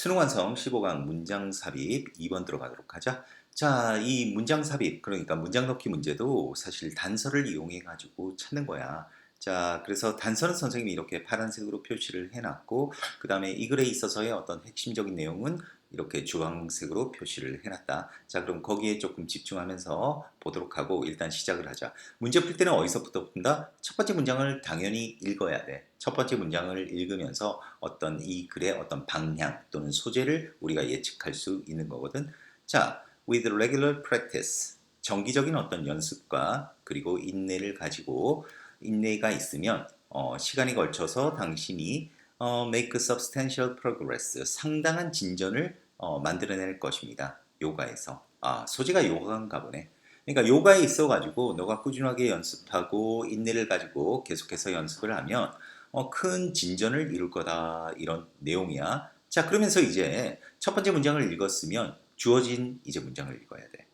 수능 완성 15강 문장 삽입 2번 들어가도록 하자. 자, 이 문장 삽입, 그러니까 문장 넣기 문제도 사실 단서를 이용해 가지고 찾는 거야. 자, 그래서 단서는 선생님이 이렇게 파란색으로 표시를 해놨고, 그 다음에 이 글에 있어서의 어떤 핵심적인 내용은 이렇게 주황색으로 표시를 해놨다. 자, 그럼 거기에 조금 집중하면서 보도록 하고 일단 시작을 하자. 문제 풀 때는 어디서부터 푼다? 첫 번째 문장을 당연히 읽어야 돼. 첫 번째 문장을 읽으면서 어떤 이 글의 어떤 방향 또는 소재를 우리가 예측할 수 있는 거거든. 자, with regular practice. 정기적인 어떤 연습과 그리고 인내를 가지고 인내가 있으면 어, 시간이 걸쳐서 당신이 어, make substantial progress, 상당한 진전을 어, 만들어낼 것입니다. 요가에서. 아, 소재가 요가인가 보네. 그러니까 요가에 있어 가지고 너가 꾸준하게 연습하고 인내를 가지고 계속해서 연습을 하면 어, 큰 진전을 이룰 거다 이런 내용이야. 자 그러면서 이제 첫 번째 문장을 읽었으면 주어진 이제 문장을 읽어야 돼.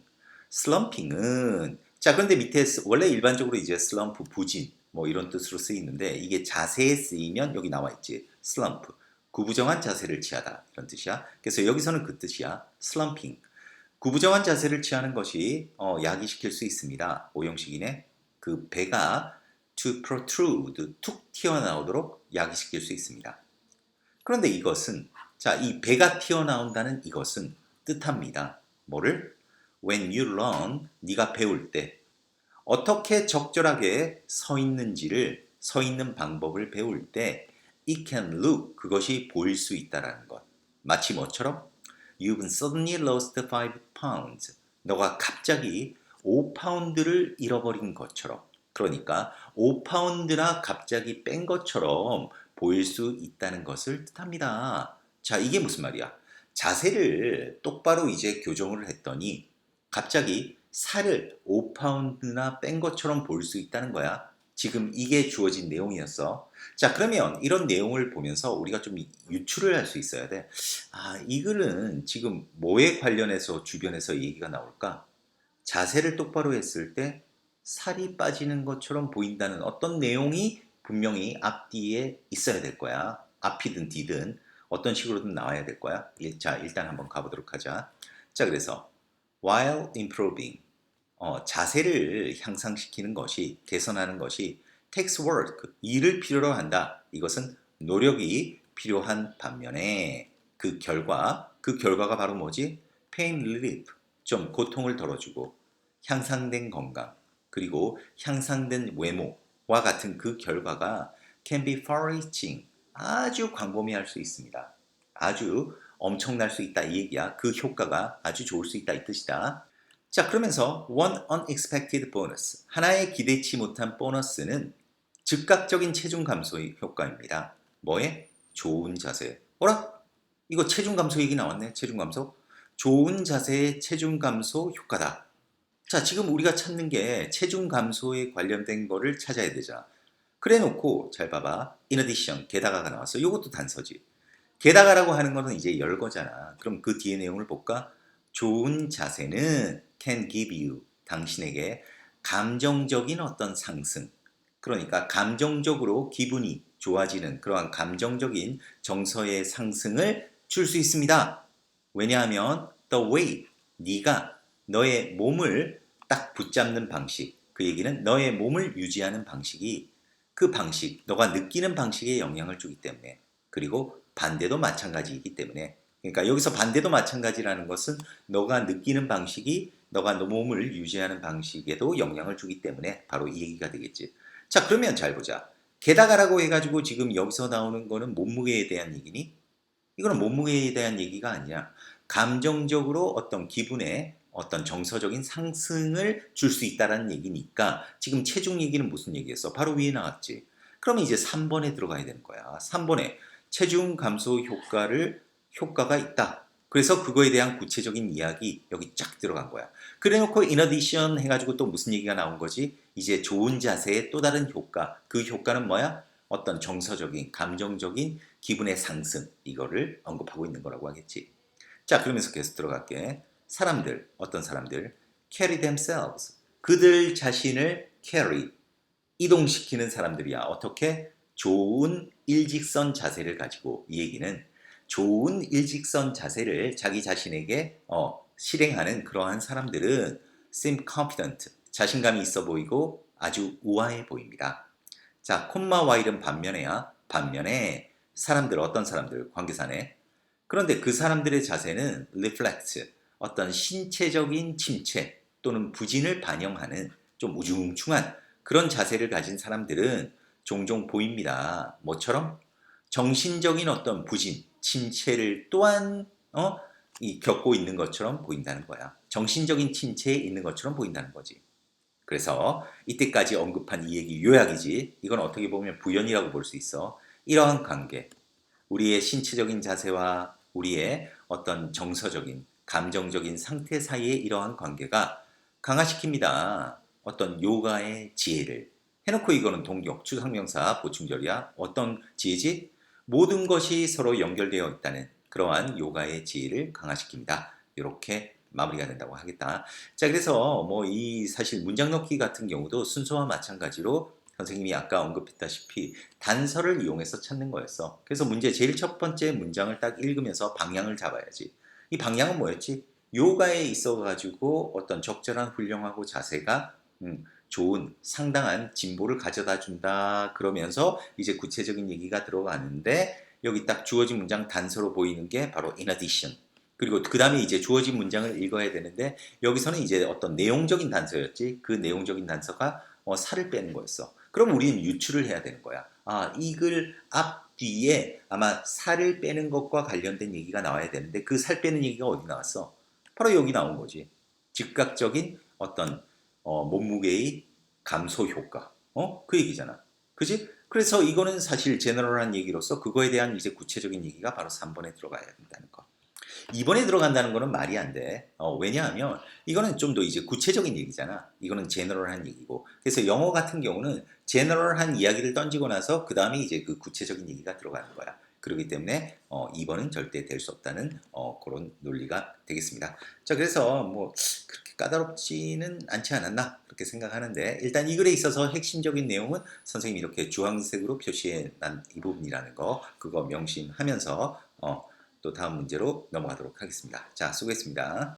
슬럼핑은 자 그런데 밑에 쓰- 원래 일반적으로 이제 슬럼프 부진 뭐 이런 뜻으로 쓰이는데 이게 자세에 쓰이면 여기 나와 있지 슬럼프 구부정한 자세를 취하다 이런 뜻이야. 그래서 여기서는 그 뜻이야 슬럼핑 구부정한 자세를 취하는 것이 어, 야기시킬 수 있습니다. 오형식이네. 그 배가 to protrude 툭 튀어나오도록 야기시킬 수 있습니다. 그런데 이것은 자 이 배가 튀어나온다는 이것은 뜻합니다. 뭐를? When you learn 네가 배울 때 어떻게 적절하게 서 있는지를 서 있는 방법을 배울 때 it can look 그것이 보일 수 있다라는 것. 마치 뭐처럼 You've suddenly lost 5 pounds. 너가 갑자기 5파운드를 잃어버린 것처럼. 그러니까 5파운드나 갑자기 뺀 것처럼 보일 수 있다는 것을 뜻합니다. 자, 이게 무슨 말이야? 자세를 똑바로 이제 교정을 했더니 갑자기 살을 5파운드나 뺀 것처럼 보일 수 있다는 거야. 지금 이게 주어진 내용이었어. 자, 그러면 이런 내용을 보면서 우리가 좀 유추를 할 수 있어야 돼. 아, 이 글은 지금 뭐에 관련해서 주변에서 얘기가 나올까? 자세를 똑바로 했을 때 살이 빠지는 것처럼 보인다는 어떤 내용이 분명히 앞뒤에 있어야 될 거야. 앞이든 뒤든 어떤 식으로든 나와야 될 거야. 일- 자, 일단 한번 가보도록 하자. 자, 그래서 while improving 어, 자세를 향상시키는 것이 개선하는 것이 takes work 일을 필요로 한다. 이것은 노력이 필요한 반면에 그 결과 그 결과가 바로 뭐지? pain relief 좀 고통을 덜어주고 향상된 건강 그리고 향상된 외모와 같은 그 결과가 can be far-reaching 아주 광범위할 수 있습니다. 아주 엄청날 수 있다 이 얘기야. 그 효과가 아주 좋을 수 있다 이 뜻이다. 자 그러면서 one unexpected bonus 하나의 기대치 못한 보너스는 즉각적인 체중 감소의 효과입니다. 뭐에? 좋은 자세. 어라? 이거 체중 감소 얘기 나왔네. 체중 감소. 좋은 자세의 체중 감소 효과다. 자, 지금 우리가 찾는 게 체중 감소에 관련된 거를 찾아야 되잖아. 그래 놓고 잘 봐봐. in addition 게다가가 나왔어. 이것도 단서지. 게다가라고 하는 거는 이제 열거잖아. 그럼 그 뒤에 내용을 볼까? 좋은 자세는 can give you 당신에게 감정적인 어떤 상승. 그러니까 감정적으로 기분이 좋아지는 그러한 감정적인 정서의 상승을 줄 수 있습니다. 왜냐하면 the way 네가 너의 몸을 딱 붙잡는 방식 그 얘기는 너의 몸을 유지하는 방식이 그 방식 너가 느끼는 방식에 영향을 주기 때문에 그리고 반대도 마찬가지이기 때문에 그러니까 여기서 반대도 마찬가지라는 것은 너가 느끼는 방식이 너가 너 몸을 유지하는 방식에도 영향을 주기 때문에 바로 이 얘기가 되겠지. 자 그러면 잘 보자. 게다가라고 해가지고 지금 여기서 나오는 거는 몸무게에 대한 얘기니? 이거는 몸무게에 대한 얘기가 아니야. 감정적으로 어떤 기분에 어떤 정서적인 상승을 줄 수 있다라는 얘기니까 지금 체중 얘기는 무슨 얘기였어? 바로 위에 나왔지. 그러면 이제 3번에 들어가야 되는 거야. 3번에 체중 감소 효과를 효과가 있다. 그래서 그거에 대한 구체적인 이야기 여기 쫙 들어간 거야. 그래 놓고 addition 해가지고 또 무슨 얘기가 나온 거지? 이제 좋은 자세의 또 다른 효과. 그 효과는 뭐야? 어떤 정서적인, 감정적인 기분의 상승. 이거를 언급하고 있는 거라고 하겠지. 자, 그러면서 계속 들어갈게. 사람들, 어떤 사람들? carry themselves. 그들 자신을 carry. 이동시키는 사람들이야. 어떻게? 좋은 일직선 자세를 가지고 이 얘기는 좋은 일직선 자세를 자기 자신에게 어, 실행하는 그러한 사람들은 seem confident, 자신감이 있어 보이고 아주 우아해 보입니다. 자, 콤마 와일은 반면에야 반면에 사람들 어떤 사람들 관계사네. 그런데 그 사람들의 자세는 reflect 어떤 신체적인 침체 또는 부진을 반영하는 좀 우중충한 그런 자세를 가진 사람들은 종종 보입니다. 뭐처럼 정신적인 어떤 부진, 침체를 또한 어? 이 겪고 있는 것처럼 보인다는 거야. 정신적인 침체에 있는 것처럼 보인다는 거지. 그래서 이때까지 언급한 이 얘기 요약이지. 이건 어떻게 보면 부연이라고 볼 수 있어. 이러한 관계, 우리의 신체적인 자세와 우리의 어떤 정서적인, 감정적인 상태 사이의 이러한 관계가 강화시킵니다. 어떤 요가의 지혜를. 해놓고 이거는 동격, 추상명사 보충절이야. 어떤 지혜지? 모든 것이 서로 연결되어 있다는 그러한 요가의 지혜를 강화시킵니다. 이렇게 마무리가 된다고 하겠다. 자, 그래서 뭐 이 사실 문장 넣기 같은 경우도 순서와 마찬가지로 선생님이 아까 언급했다시피 단서를 이용해서 찾는 거였어. 그래서 문제 제일 첫 번째 문장을 딱 읽으면서 방향을 잡아야지. 이 방향은 뭐였지? 요가에 있어 가지고 어떤 적절한 훌륭하고 자세가 음, 좋은 상당한 진보를 가져다 준다 그러면서 이제 구체적인 얘기가 들어가는데 여기 딱 주어진 문장 단서로 보이는 게 바로 in addition. 그리고 그 다음에 이제 주어진 문장을 읽어야 되는데 여기서는 이제 어떤 내용적인 단서였지. 그 내용적인 단서가 어, 살을 빼는 거였어. 그럼 우리는 유추를 해야 되는 거야 아 이 글 앞 뒤에 아마 살을 빼는 것과 관련된 얘기가 나와야 되는데 그 살 빼는 얘기가 어디 나왔어 바로 여기 나온 거지 즉각적인 어떤 어, 몸무게의 감소 효과. 어? 그 얘기잖아. 그지? 그래서 이거는 사실 제너럴한 얘기로서 그거에 대한 이제 구체적인 얘기가 바로 3번에 들어가야 된다는 거. 2번에 들어간다는 거는 말이 안 돼. 어, 왜냐하면 이거는 좀 더 이제 구체적인 얘기잖아. 이거는 제너럴한 얘기고. 그래서 영어 같은 경우는 제너럴한 이야기를 던지고 나서 그 다음에 이제 그 구체적인 얘기가 들어가는 거야. 그렇기 때문에 어, 2번은 절대 될 수 없다는 어, 그런 논리가 되겠습니다. 자, 그래서 뭐 그렇게 까다롭지는 않지 않았나 그렇게 생각하는데 일단 이 글에 있어서 핵심적인 내용은 선생님이 이렇게 주황색으로 표시해 난 이 부분이라는 거 그거 명심하면서 어, 또 다음 문제로 넘어가도록 하겠습니다. 자, 수고했습니다.